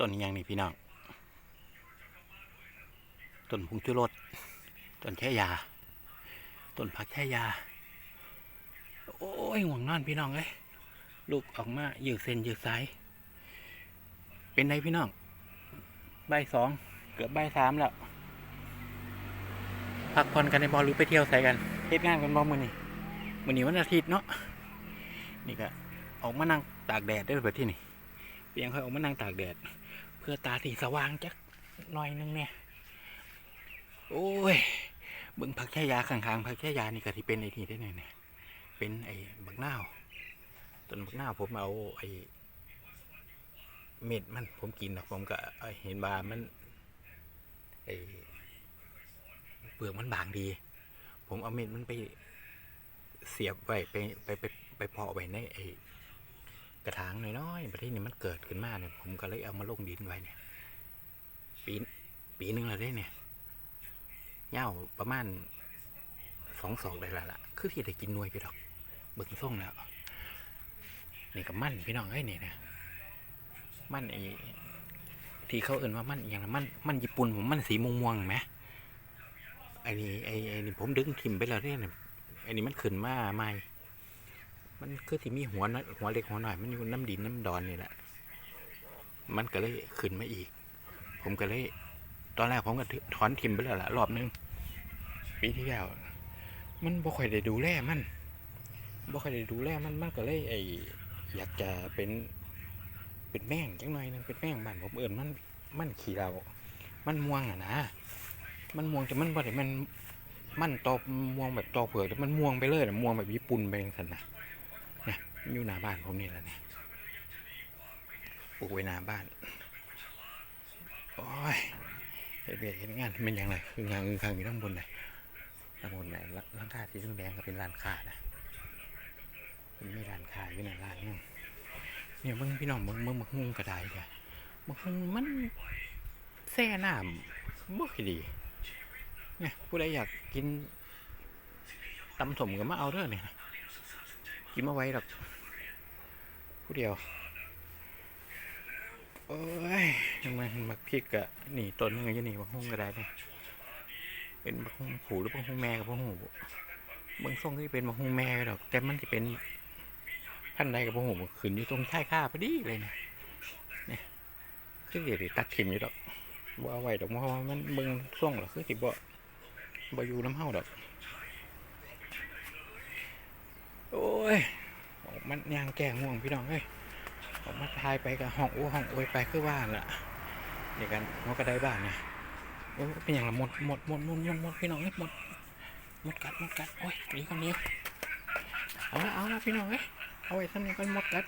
ต้นยังนี่พี่น้องต้นพุงชุรสต้นแช่ยา ต้นผักแช่ยา โอ้ยห่วงนอนพี่น้องเอ้ยลูกออกมายืดเส้นยืดสายเป็นไงพี่น้องใบสองเกือบใบสามแล้วพักผ่อนกันในบอลหรือไปเที่ยวใส่กันเฮ็ดงานกันบอมือนี่มือนี่วันอาทิตย์เนาะนี่ก็ออกมานั่งตากแดดได้แบบที่นี่ ยงค่อยออกมานั่งตากแดด เพื่อตาสีสว่างจักหน่อยนึงเนี่ย โอ้ยเบิ่งผักแช่ยาข้างๆผักแช่ยานี่ก็ที่เป็นไอ้นี่ได้ไงเนี่ยเป็นไอ้บักนาวต้นบักนาวผมเอาไอ้เม็ดมันผมกินนะผมก็เห็นบามันไอ้เปลือกมันบางดี ผมเอาเม็ดมันไปเสียบไว้ไปไปไปไปพาะไว้ในไอ้ กระถางน้อยๆประเทศนี้มันเกิดขึ้นมาเนี่ยผมก็เลยเอามาลงดินไว้เนี่ย ปีปีหนึ่งแล้วได้เนี่ยเง่าวประมาณสองศอกได้ละละคือที่ได้กินนวยพี่ดอกเบิ่งส่งแล้วนี่กับมั่นพี่น้องเอ้ยนี่นะมั่นไอ้ที่เขาเอ่นว่ามั่นอย่างมันมันญี่ปุ่นผมมันสีม่วงๆไหมไอ้นี่ไอ้ไอ้นี่ผมดึงทิมไปแล้วเนี่ยไอ้นี่มันขึ้นมาใหม่ มันคือที่มีหัวน้อยหัวเล็กหัวหน่อย มันอยู่น้ำดินน้ำดอนนี่แหละ มันก็เลยขึ้นมาอีก ผมก็เลย ตอนแรกผมก็ถอนทิมไปแล้วล่ะรอบนึง ปีที่แล้ว มันบ่ค่อยได้ดูแลมันบ่ค่อยได้ดูแลมันมันก็เลยไออยากจะเป็นเป็นแม่งจังหน่อยนึงเป็นแม่งบ้านผมเอิ่นมันมันขี่เรา มันม่วงอะนะ มันม่วงแต่มันบ่ได้มันมันตอม่วงแบบตอเผือกแต่มันม่วงไปเลยนะม่วงแบบญี่ปุ่นไปจังซั่นนะ อยู่หน้าบ้านผมนี่แหละเนี่ยปลูกไว้หน้าบ้าน โอ้ยเบียดเฮ็ดงานเป็นอย่างไรคืองานอื่นข้างอยู่ข้างบนเลยข้างบนไหนร้านค้าสีแดงก็เป็นร้านค้านะมันไมีร้านค้าอยู่ในร้านนึงเนี่ยมึงพี่น้องมึงมึงมึงหุงกระไดเด้อมึงมันแซ่น้ำบ่ค่อยดีเนี่ยผู้ใดอยากกินตำสมก็มาเอาเด้อเนี่ย กินมาไว้หรอกผู้เดียวโอ้ยทำไมมักพริกอะหนีต้นนึงอยู่นี่บักฮุ้งก็ได้เนี่ยเป็นบักฮุ้งผูหรือบักฮุ้งแม่กับบักฮุ้งบางส่งที่เป็นบักฮุ้งแม่ดอกแต่มันที่เป็นพันใดกับบักฮุ้งขึ้นอยู่ตรงท้ายข้าพอดีเลยเนี่ยเนี่ยคือเดี๋ยวตัดถิ่มอยู่ดอกบ่เอาไว้ดอกเพราะว่ามันเบิ่งส่งหรอกคือสิบ่บ่อยู่น้ำเฮาดอก โอ้ยออกมันยางแก่ง่วงพี่น้องเอ้ยออกมาทายไปกับห้องอ้ห้องโอ้ยไปคือบ้านละเดี๋ยวกันมันก็ได้บ้านเนี่ยโอ้ยเป็นอย่างละหมดหมดหมดหมดหมดหมดพี่น้องเอ้ยหมดหมดกัดหมดกัดโอ้ยหนีคนนี้เอาละเอาละพี่น้องเอ้ยเอาไว้ทำนี้กันหมดกัด